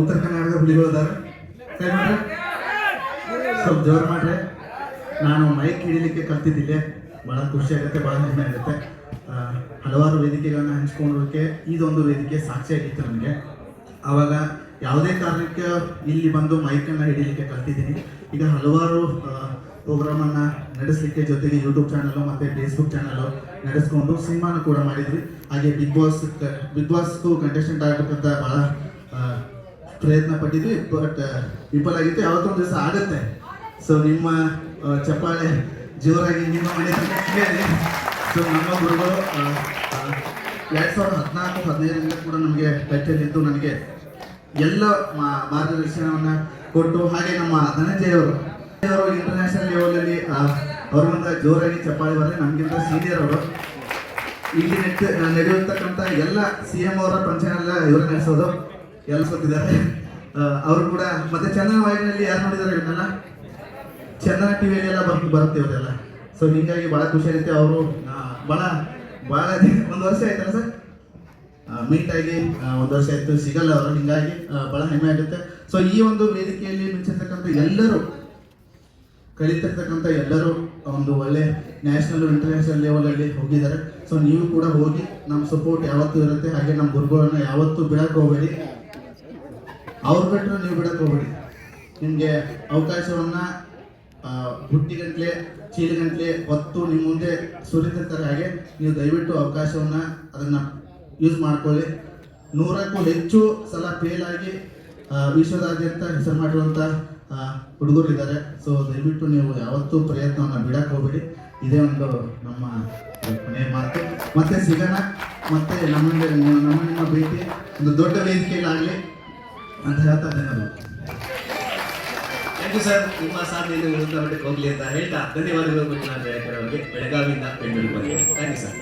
ಉತ್ತರ ಕರ್ನಾಟಕದ ಹುಲಿಗಳು ಅದಾರ ಕೈ ಮಾಡ್ರಿ? ಸ್ವಲ್ಪ ಜೋರು ಮಾಡ್ರೆ. ನಾನು ಮೈಕ್ ಹಿಡಿಲಿಕ್ಕೆ ಕಲ್ತಿದ್ದಿಲ್ಲ. ಭಾಳ ಖುಷಿ ಆಗುತ್ತೆ ಭಾಳ ಹೆಮ್ಮೆ ಆಗುತ್ತೆ. ಹಲವಾರು ವೇದಿಕೆಗಳನ್ನು ಹಂಚ್ಕೊಳ್ಳೋಕೆ ಇದೊಂದು ವೇದಿಕೆ ಸಾಕ್ಷಿಯಾಗಿತ್ತು ನನಗೆ ಆವಾಗ ಯಾವುದೇ ಕಾರಣಕ್ಕೆ ಇಲ್ಲಿ ಬಂದು ಮೈಕನ್ನು ಹಿಡಿಲಿಕ್ಕೆ ಕಲ್ತಿದ್ದೀನಿ. ಈಗ ಹಲವಾರು ಪ್ರೋಗ್ರಾಮನ್ನು ನಡೆಸಲಿಕ್ಕೆ ಜೊತೆಗೆ ಯೂಟ್ಯೂಬ್ ಚಾನಲು ಮತ್ತು ಫೇಸ್ಬುಕ್ ಚಾನಲು ನಡೆಸ್ಕೊಂಡು ಸಿನಿಮಾನು ಕೂಡ ಮಾಡಿದ್ವಿ. ಹಾಗೆ ಬಿಗ್ ಬಾಸ್ ಬಿಗ್ ಬಾಸ್ಗೂ ಕಂಟೆಸ್ಟೆಂಟ್ ಆಗಬೇಕಂತ ಭಾಳ ಪ್ರಯತ್ನ ಪಟ್ಟಿದ್ವಿ ಬಟ್ ವಿಫಲ ಆಗಿತ್ತು. ಯಾವತ್ತೊಂದು ದಿವಸ ಆಗುತ್ತೆ. ಸೊ ನಿಮ್ಮ ಚಪ್ಪಾಳೆ ಜೋರಾಗಿ ನಿಮ್ಮ ಮನೆ ಸೊ ನಮ್ಮ ಗುರುಗಳು ಎರಡು ಸಾವಿರದ ಹದಿನಾಲ್ಕು, ಹದಿನೈದರಿಂದ ಕೂಡ ನಮಗೆ ಟಚ್ಚಲ್ಲಿದ್ದು ನನಗೆ ಎಲ್ಲ ಮಾರ್ಗದರ್ಶನವನ್ನ ಕೊಟ್ಟು, ಹಾಗೆ ನಮ್ಮ ಧನಂಜಯ ಅವರು ಇಂಟರ್ನ್ಯಾಷನಲ್ ಲೆವೆಲಲ್ಲಿ ಅವರು ಮುಂದೆ ಜೋರಾಗಿ ಚಪ್ಪಾಳೆ ಬರಲಿ ನಮಗಿಂತ ಸೀನಿಯರ್ ಅವರು. ಇಲ್ಲಿ ನಡೆಯುತ್ತಕ್ಕಂಥ ಎಲ್ಲ ಸಿ ಎಂ ಅವರ ಫಂಕ್ಷನ್ ಎಲ್ಲ ಇವರು ನಡೆಸೋದು. ಎಲ್ಲ ಸತ್ತಿದ್ದಾರೆ. ಅವರು ಕೂಡ, ಮತ್ತೆ ಚಂದನ ವಾಹಿನಿಯಲ್ಲಿ ಯಾರು ನೋಡಿದ್ದಾರೆ ಇವನ್ನೆಲ್ಲ ಚಂದನ ಟಿವಿಯಲ್ಲಿ ಎಲ್ಲ ಬರ್ತು ಬರುತ್ತೆ ಇವರೆಲ್ಲ. ಸೊ ಹಿಂಗಾಗಿ ಭಾಳ ಖುಷಿ ಆಗುತ್ತೆ ಅವರು ಭಾಳ ಭಾಳ ಒಂದು ವರ್ಷ ಆಯ್ತಲ್ಲ ಸರ್? ಮೀಟ್ ಆಗಿ ಒಂದು ವರ್ಷ ಆಯ್ತು, ಸಿಗಲ್ಲ ಅವರು, ಹಿಂಗಾಗಿ ಭಾಳ ಹೆಮ್ಮೆ ಆಗುತ್ತೆ. ಸೊ ಈ ಒಂದು ವೇದಿಕೆಯಲ್ಲಿ ಮಿಂಚಿರ್ತಕ್ಕಂಥ ಎಲ್ಲರೂ, ಕಲಿತಿರ್ತಕ್ಕಂಥ ಎಲ್ಲರೂ ಒಂದು ಒಳ್ಳೆ ನ್ಯಾಷನಲ್ ಇಂಟರ್ನ್ಯಾಷನಲ್ ಲೆವೆಲಲ್ಲಿ ಹೋಗಿದ್ದಾರೆ. ಸೊ ನೀವು ಕೂಡ ಹೋಗಿ, ನಮ್ಮ ಸಪೋರ್ಟ್ ಯಾವತ್ತೂ ಇರುತ್ತೆ. ಹಾಗೆ ನಮ್ಮ ಗುರುಗಳನ್ನ ಯಾವತ್ತೂ ಬಿಡಕ್ಕೆ ಹೋಗಬೇಡಿ. ಅವ್ರು ಬಿಟ್ಟರೆ ನೀವು ಬಿಡಕ್ಕೆ ಹೋಗಬೇಡಿ. ನಿಮಗೆ ಅವಕಾಶವನ್ನು ಹುಟ್ಟಿಗಂಟ್ಲೆ ಚೀಲಗಂಟ್ಲೆ ಹೊತ್ತು ನಿಮ್ಮ ಮುಂದೆ ಸುರಿತಿರ್ತಾರೆ ಹಾಗೆ ನೀವು ದಯವಿಟ್ಟು ಅವಕಾಶವನ್ನು ಅದನ್ನು ಯೂಸ್ ಮಾಡ್ಕೊಳ್ಳಿ. ನೂರಕ್ಕೂ ಹೆಚ್ಚು ಸಲ ಫೇಲ್ ಆಗಿ ವಿಶ್ವದಾದ್ಯಂತ ಹೆಸರು ಮಾಡಿರುವಂಥ ಹುಡುಗರು ಇದ್ದಾರೆ. ಸೊ ದಯವಿಟ್ಟು ನೀವು ಯಾವತ್ತೂ ಪ್ರಯತ್ನವನ್ನು ಬಿಡಕ್ಕೆ ಹೋಗಬೇಡಿ. ಇದೇ ಒಂದು ನಮ್ಮ ಕೊನೆಯ ಮಾತು. ಮತ್ತೆ ಸಿಗೋಣ. ಮತ್ತೆ ನಮ್ಮ ನಮ್ಮ ನಿಮ್ಮ ಭೇಟಿ ಒಂದು ದೊಡ್ಡ ವೇದಿಕೆಯಲ್ಲಿ ಅಂತ ಹೇಳ್ತಾ ಧನ್ಯವಾದ ಥ್ಯಾಂಕ್ ಯು ಸರ್. ನಿಮ್ಮ ಸಾಧನೆಯನ್ನು ಉನ್ನತ ಮಟ್ಟಕ್ಕೆ ಹೋಗ್ಲಿ ಅಂತ ಹೇಳ್ತಾ ಧನ್ಯವಾದಗಳು ಅವರಿಗೆ. ಬೆಳಗಾವಿಯಿಂದ ಬೆಂಗಳೂರಿಗೆ ಥ್ಯಾಂಕ್ ಯು ಸರ್.